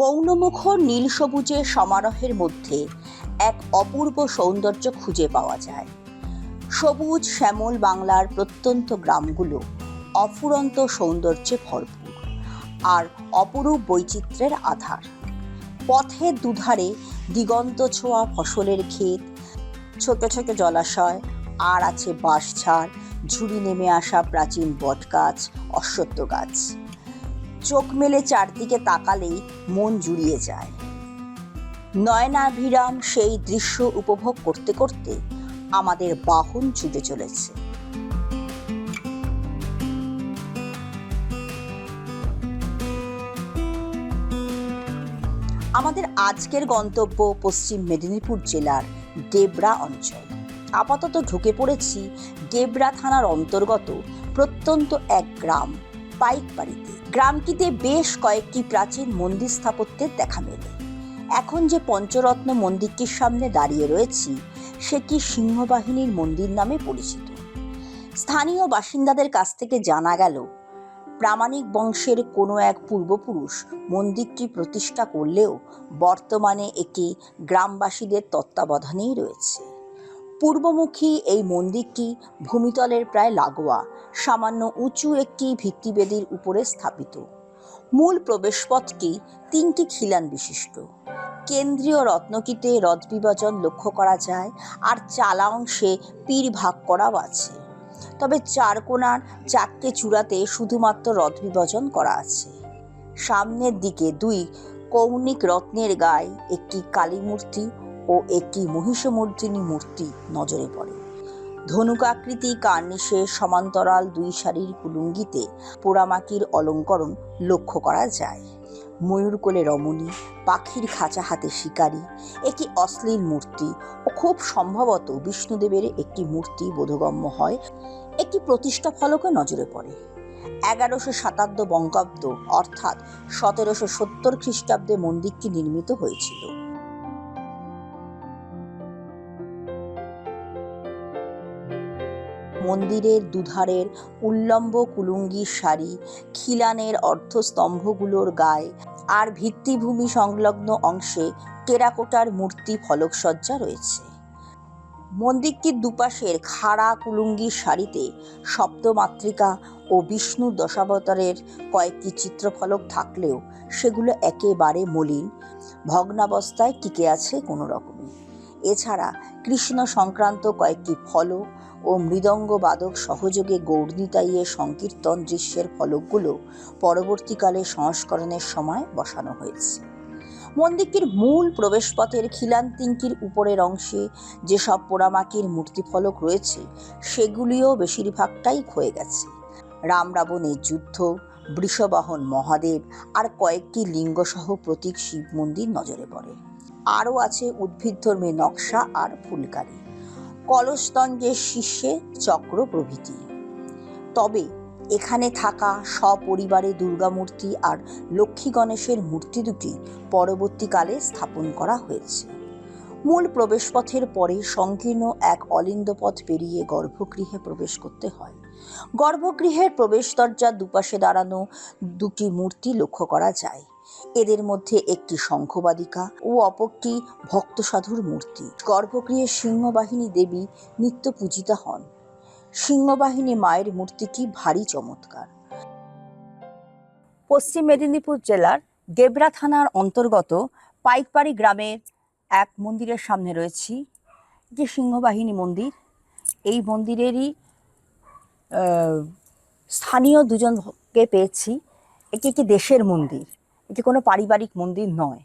মৌনমুখর নীল সবুজের সমারোহের মধ্যে এক অপূর্ব সৌন্দর্য খুঁজে পাওয়া যায়। সবুজ শ্যামল বাংলার প্রত্যন্ত গ্রামগুলো অফুরন্ত সৌন্দর্যে ভরপুর আর অপরূপ বৈচিত্র্যের আধার। পথের দুধারে দিগন্ত ছোঁয়া ফসলের ক্ষেত, ছোট ছোট জলাশয়, আর আছে বাঁশঝাড়, ঝুড়ি নেমে আসা প্রাচীন বটগাছ, অশ্বত্থ গাছ। চোখ মেলে চারদিকে তাকালেই মন জুড়িয়ে যায়। নয়নাভিরাম সেই দৃশ্য উপভোগ করতে করতে আমাদের বাহন ছুটে চলেছে। আমাদের আজকের গন্তব্য পশ্চিম মেদিনীপুর জেলার ডেবরা অঞ্চল। আপাতত ঢুকে পড়েছি ডেবরা থানার অন্তর্গত প্রত্যন্ত এক গ্রাম। পাইকবাড়িতে গ্রামটিতে বেশ কয়েকটি প্রাচীন মন্দির স্থাপত্যের দেখা মেলে। এখন যে পঞ্চরত্ন মন্দিরটির সামনে দাঁড়িয়ে রয়েছি, সেটি সিংহবাহিনীর মন্দির নামে পরিচিত। স্থানীয় বাসিন্দাদের কাছ থেকে জানা গেল, প্রামাণিক বংশের কোনো এক পূর্বপুরুষ মন্দিরটি প্রতিষ্ঠা করলেও বর্তমানে এটি গ্রামবাসীদের তত্ত্বাবধানেই রয়েছে। পূর্বমুখী এই মন্দিরটি ভূমিতলের প্রায় লাগোয়া, সামান্য উঁচু একটি ভিত্তিবেদির উপরে স্থাপিত। মূল প্রবেশপথটি তিনটি খিলান বিশিষ্ট। কেন্দ্রীয় রত্নকিতে রথ বিভাজন লক্ষ্য করা যায়, আর চালা অংশে পীর ভাগ করাও আছে। তবে চার কোণার চারটে চূড়াতে শুধুমাত্র রথ বিভাজন করা আছে। সামনের দিকে দুই কৌণিক রত্নের গায়ে একটি কালী মূর্তি ও একটি মহিষমর্দিনী মূর্তি নজরে পড়ে। ধনুকাকৃতি কার্নিশে সমান্তরাল দুই সারির কুলুঙ্গিতে পোড়ামাটির অলঙ্করণ লক্ষ্য করা যায়। ময়ূরকোলে রমণী, পাখির খাঁচা হাতে শিকারী, একটি অশ্লীল মূর্তি ও খুব সম্ভবত বিষ্ণুদেবের একটি মূর্তি বোধগম্য হয়, একটি প্রতিষ্ঠা ফলকে নজরে পড়ে। এগারোশো সাতান্ন বঙ্গাব্দ অর্থাৎ সতেরোশো সত্তর খ্রিস্টাব্দে মন্দিরটি নির্মিত হয়েছিল। মন্দিরের দুধারের উল্লম্ব কুলুঙ্গির সারি, খিলানের অর্ধস্তম্ভগুলোর গায়ে আর ভিত্তিভূমি সংলগ্ন অংশে টেরাকোটার মূর্তি ফলকসজ্জা রয়েছে। মন্দিরটির দুপাশের খাড়া কুলুঙ্গির সারিতে সপ্তমাতৃকা ও বিষ্ণু দশাবতারের কয়েকটি চিত্রফলক থাকলেও সেগুলো একেবারে মলিন, ভগ্নাবস্থায় টিকে আছে কোনো রকমে এছাড়া কৃষ্ণ সংক্রান্ত কয়েকটি ফলক ও মৃদঙ্গ বাদক সহযোগে গৌরনীতাইয়ের সংকীর্তন দৃশ্যের ফলকগুলো পরবর্তীকালে সংস্করণের সময় বসানো হয়েছে। মন্দিরটির মূল প্রবেশপথের খিলান্তিঙ্কির উপরের অংশে যেসব পোড়ামাটির মূর্তিফলক রয়েছে, সেগুলিও বেশিরভাগটাই ক্ষয়ে গেছে। রাম রাবণের যুদ্ধ, বৃষবাহন, মহাদেব আর কয়েকটি লিঙ্গসহ প্রতীক শিব মন্দির নজরে পড়ে। আরও আছে উদ্ভিদধর্মী নকশা আর ফুলকারি। কলসদণ্ডের শীর্ষে চক্র প্রভৃতি। তবে এখানে থাকা সপরিবারে দুর্গামূর্তি আর লক্ষ্মী গণেশের মূর্তি দুটি পরবর্তীকালে স্থাপন করা হয়েছে। মূল প্রবেশপথের পরে সংকীর্ণ এক অলিন্দ পথ পেরিয়ে গর্ভগৃহে প্রবেশ করতে হয়। গর্ভগৃহের প্রবেশ দরজার দুপাশে দাঁড়ানো দুটি মূর্তি লক্ষ্য করা যায়। এদের মধ্যে একটি শঙ্খবাদিকা ও অপরটি ভক্ত সাধুর মূর্তি। গর্ভগৃহে সিংহবাহিনী দেবী নিত্য পূজিতা হন। সিংহবাহিনী মায়ের মূর্তিটি ভারী চমৎকার। পশ্চিম মেদিনীপুর জেলার দেবরা থানার অন্তর্গত পাইকপাড়ি গ্রামের এক মন্দিরের সামনে রয়েছি যে সিংহবাহিনী মন্দির। এই মন্দিরেরই স্থানীয় দুজনকে পেয়েছি। এটি একটি দেশের মন্দির। এটি কোনো পারিবারিক মন্দির নয়।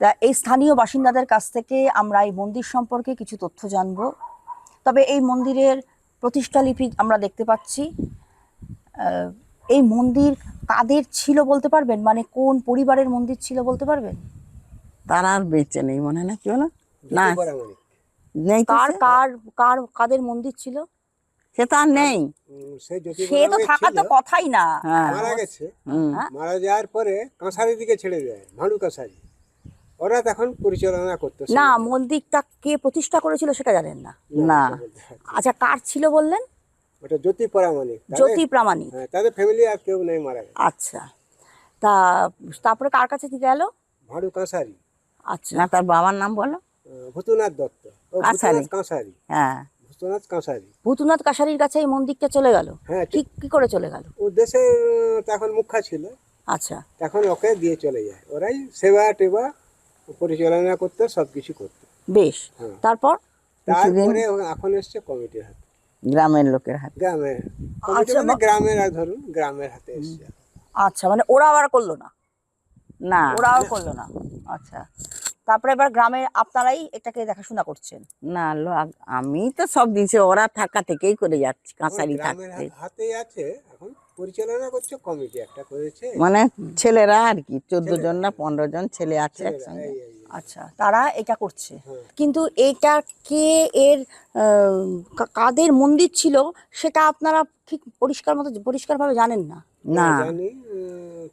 তা এই স্থানীয় বাসিন্দাদের কাছ থেকে আমরা এই মন্দির সম্পর্কে কিছু তথ্য জানব। তবে এই মন্দিরের প্রতিষ্ঠা লিপি আমরা দেখতে পাচ্ছি। এই মন্দির কাদের ছিল বলতে পারবেন? মানে কোন পরিবারের মন্দির ছিল বলতে পারবেন? তার আর বেঁচে নেই মনে হয় না কেউ না না নেই কার কার কার কাদের মন্দির ছিল? সে তো আর নেই। সে তো বরাবরই থাকা তো কথাই না। হ্যাঁ। মারা গেছে। হ্যাঁ? মারা যাওয়ার পরে কাঁসারির দিকে ছেড়ে দেয় ভাঁড়ু কাঁসারি। ওরা তখন পরিচালনা করতো না মন্দিরটা কে প্রতিষ্ঠা করেছিল সেটা জানেন না। না। আচ্ছা কার ছিল বললেন? ওটা জ্যোতি পরামানিক তাদের- জ্যোতি প্রামাণিক। হ্যাঁ, তাদের ফ্যামিলি আর কেউ নেই মারা গেছে। আচ্ছা। তা তারপরে কার কাছে থেকে গেল? ভাঁড়ু কাঁসারি। আচ্ছা না তার বাবার নাম বলো। ভূতনাথ দত্ত। ও কাঁসারি। কাঁসারি। হ্যাঁ। ভূতনাথ কাঁসারি ভূতনাথ কাশারির কাছে এই মন্দিরটা চলে গেল? হ্যাঁ ঠিক কি করে চলে গেল? ও দেশের তখন মুখ্যা ছিল। আচ্ছা। তখন ওকে দিয়ে চলে যায়। ওরাই সেবা টেবা পরিচালনা করতে সব কিছু করতো। বেশ। হ্যাঁ। তারপর? তারপরে ও এখন এসছে কমিটির হাতে। গ্রামের লোকের হাতে। গ্রামের। কমিটি আচ্ছা, মানে গ্রামের আর ধরুন গ্রামের হাতে এসছে। আচ্ছা মানে ওরা আবার করল না না। ওরাও করল না। আচ্ছা। তারপরে এবার গ্রামের আপনারাই এটাকে দেখাশোনা করছেন। না আমি তো সব দিনছে ওরা থাকা থেকেই করে যাচ্ছি কাঁসারি থাকতে। হা- হাতেই আছে এখন পরিচালনা করছে কমিটি একটা করেছে। মানে ছেলেরা আর কি চোদ্দ জন না পনেরো জন ছেলে আছে একসঙ্গে। আচ্ছা তারা এটা করছে। হ্যাঁ। কিন্তু এটা কে এর আহ, কাদের মন্দির ছিল সেটা আপনারা ঠিক পরিষ্কার মতো পরিষ্কারভাবে জানেন না? না। জানি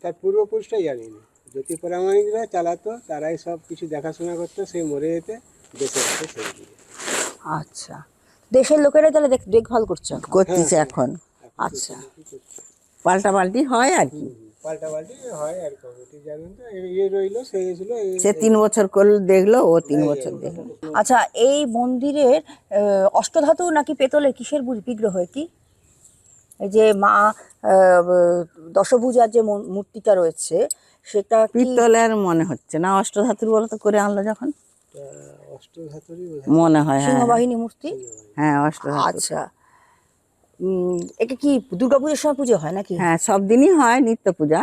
তার পূর্বপুরুষটাই জানি না জ্যোতি প্রামাণিকরা চালাতো তারাই সব কিছু দেখাশোনা করতো সেই মরে যেতে দেশে রাখে সেই দিয়ে। আচ্ছা। দেশের লোকেরাই তাহলে দেখ- দেখভাল করছে। করতেছে এখন। আচ্ছা। পাল্টা পাল্টি হয় আর কি। পাল্টা পাল্টি হয় আর কমিটি জানেন তো ইয়ে রইল সে ছিল সে তিন বছর করল দেখল ও তিন বছর দেখল। আচ্ছা এই মন্দিরের অষ্টধাতু নাকি পেতলের কিসের বিগ্রহ কি? যে মা দশভুজার যে মূ- মূর্তিটা রয়েছে সেটা পিতলের মনে হচ্ছে না? অষ্টধাতুর বলো তো করে আনলো যখন? মনে হয় হ্যাঁ। সিংহবাহিনী মূর্তি? হ্যাঁ অষ্টধাতু। আচ্ছা। এটা কি দুর্গাপুজোর সময় পুজো হয় নাকি? হ্যাঁ সব দিনই হয় নিত্য পূজা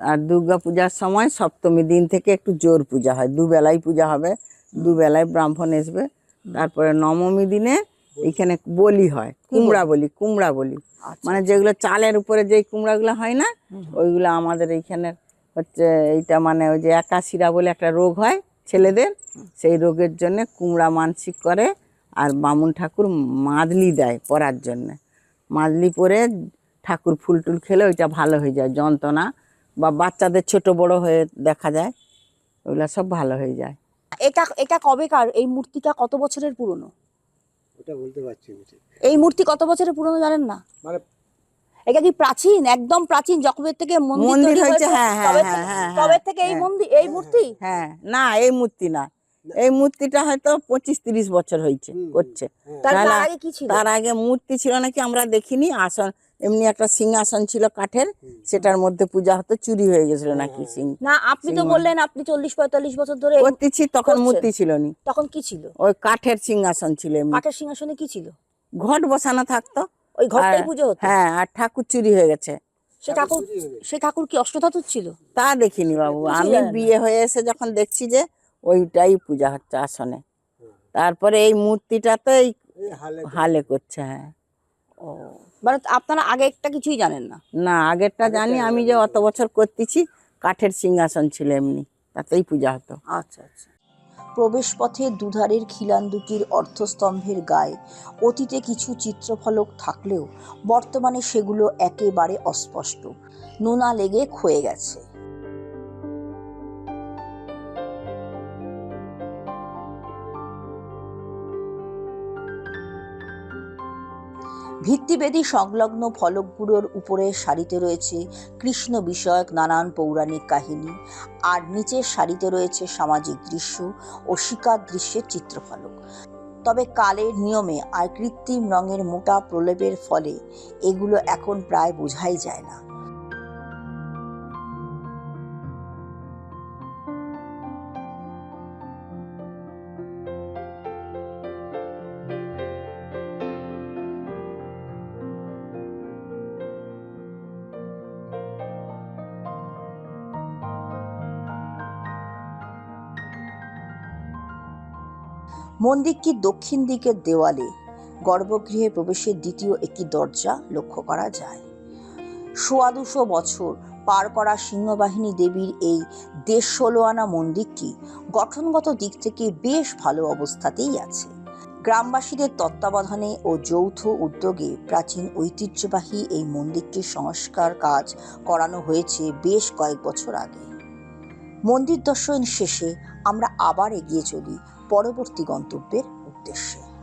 আর দুর্গা পূজার সময় সপ্তমী দিন থেকে একটু জোর পূজা হয়। দুবেলাই পূজা হবে দুবেলায় ব্রাহ্মণ আসবে তারপরে নবমী দিনে এখানে বলি হয় কুমড়া বলি? কুমড়া বলি। আচ্ছা। মানে যেগুলো চালের উপরে যে কুমড়াগুলো হয় না ওইগুলো আমাদের এইখানে হচ্ছে এইটা মানে ওই যে একাশিরা বলে একটা রোগ হয় ছেলেদের সেই রোগের জন্য কুমড়া মানসিক করে আর বামুন ঠাকুর মাদলি দেয় পরার জন্য। মাদলি পরে ঠাকুর ফুল টুল খেলে ওইটা ভালো হয়ে যায় যন্ত্রণা বা বাচ্চাদের ছোট বড় হয়ে দেখা যায় ওগুলো সব ভালো হয়ে যায়। এটা এটা কবেকার? এই মূর্তিটা কত বছরের পুরনো? ওটা বলতে পারছি না ঠিক। এই মূর্তি কত বছরের পুরনো জানেন না? মানে এটা কি প্রাচীন? একদম প্রাচীন যকবের থেকে মন্দির হয়েছে, হ্যাঁ, হ্যাঁ, তবে হ্যাঁ, থেকে- হ্যাঁ, তবে থেকে এই হ্যাঁ। মন্দির এই মূর্তি? হ্যাঁ না এই মূর্তি না। এই মূর্তিটা হয়তো পঁচিশ তিরিশ বছর হয়েছে। করছে। তার আগে কি ছিল? তার আগে মূর্তি ছিল নাকি আমরা দেখিনি আসন এমনি একটা সিংহাসন ছিল কাঠের সেটার মধ্যে পূজা হতো চুরি হয়ে গেছিল নাকি সিং। না আপনি তো বললেন আপনি চল্লিশ পঁয়তাল্লিশ বছর ধরে করতেছি তখন মূর্তি ছিল নি। তখন কি ছিল? ওই কাঠের সিংহাসন ছিল এমনি। কাঠের সিংহাসনে কি ছিল? ঘট বসানো থাকতো। ওই ঘরটাই পুজো হতো? হ্যাঁ আর ঠাকুর চুরি হয়ে গেছে। সে ঠাকুর সে ঠাকুর কি অষ্টধাতুর ছিল? তা দেখিনি বাবু। আমি বিয়ে হয়ে এসে যখন দেখছি যে ওইটাই পূজা হচ্ছে আসনে। তারপরে এই মূর্তিটা তো এই হালে করছে হ্যাঁ। ও। মানে আপনারা আগে একটা কিছুই জানেন না। না আগেরটা জানি আমি যে অত বছর করতেছি কাঠের সিংহাসন ছিল এমনি তাতেই পূজা হতো। আচ্ছা আচ্ছা। প্রবেশপথে দুধারের খিলান দুটির অর্থস্তম্ভের গায়ে অতীতে কিছু চিত্রফলক থাকলেও বর্তমানে সেগুলো একেবারে অস্পষ্ট। নোনা লেগে ক্ষয়ে গেছে। ভিত্তিবেদী সংলগ্ন ফলকগুলোর উপরে সারিতে রয়েছে কৃষ্ণ বিষয়ক নানান পৌরাণিক কাহিনী। আর নিচের সারিতে রয়েছে সামাজিক দৃশ্য ও শিকার দৃশ্যের চিত্রফলক। তবে কালের নিয়মে আর কৃত্রিম রঙের মোটা প্রলেপের ফলে এগুলো এখন প্রায় বোঝাই যায় না। মন্দিরটির দক্ষিণ দিকের দেওয়ালে? গর্ভগৃহে প্রবেশের দ্বিতীয় একটি দরজা লক্ষ্য করা যায়। সোয়া দুশো বছর পার করা সিংহবাহিনী দেবীর এই দেশ ষোলো আনা মন্দিরটি গঠনগত দিক থেকে বেশ ভালো অবস্থাতেই আছে? গ্রামবাসীদের তত্ত্বাবধানে ও যৌথ উদ্যোগে প্রাচীন ঐতিহ্যবাহী এই মন্দিরটির সংস্কার কাজ করানো হয়েছে বেশ কয়েক বছর আগে। মন্দির দর্শন শেষে আমরা আবার এগিয়ে চলি পরবর্তী গন্তব্যের উদ্দেশ্যে।